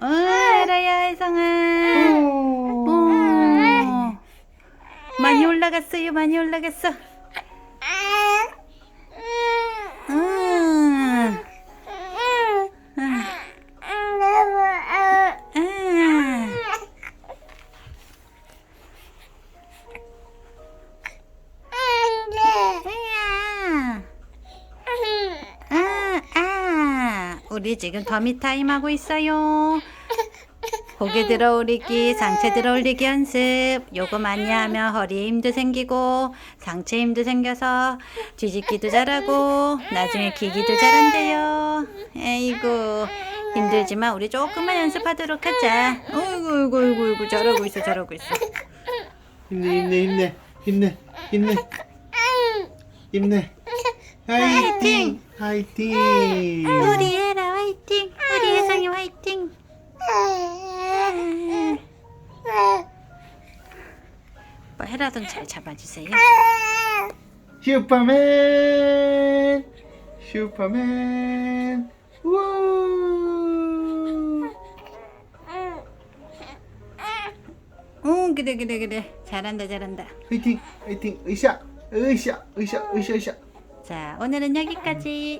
어, 에라야, 혜성아. 오. 많이 올라갔어요, 많이 올라갔어. 우리 지금 더미 타임 하고 있어요. 고개 들어 올리기, 상체 들어 올리기 연습. 요거 많이 하면 허리에 힘도 생기고, 상체 힘도 생겨서 뒤집기도 잘하고, 나중에 기기도 잘한대요. 에이구, 힘들지만 우리 조금만 연습하도록 하자. 어이구, 어이구, 어이구, 어이구, 잘하고 있어, 잘하고 있어. 힘내 힘내 힘내 힘내 힘내 힘내 화이팅 화이팅 우리 화이팅! 우리 혜성이 화이팅! 오빠 헤라돈 잘 잡아주세요. 슈퍼맨 슈퍼맨 우 응, 그래, 그래, 그래. 잘한다, 잘한다. 화이팅 화이팅 으쌰 으쌰 으쌰 으쌰 으쌰 자, 오늘은 여기까지.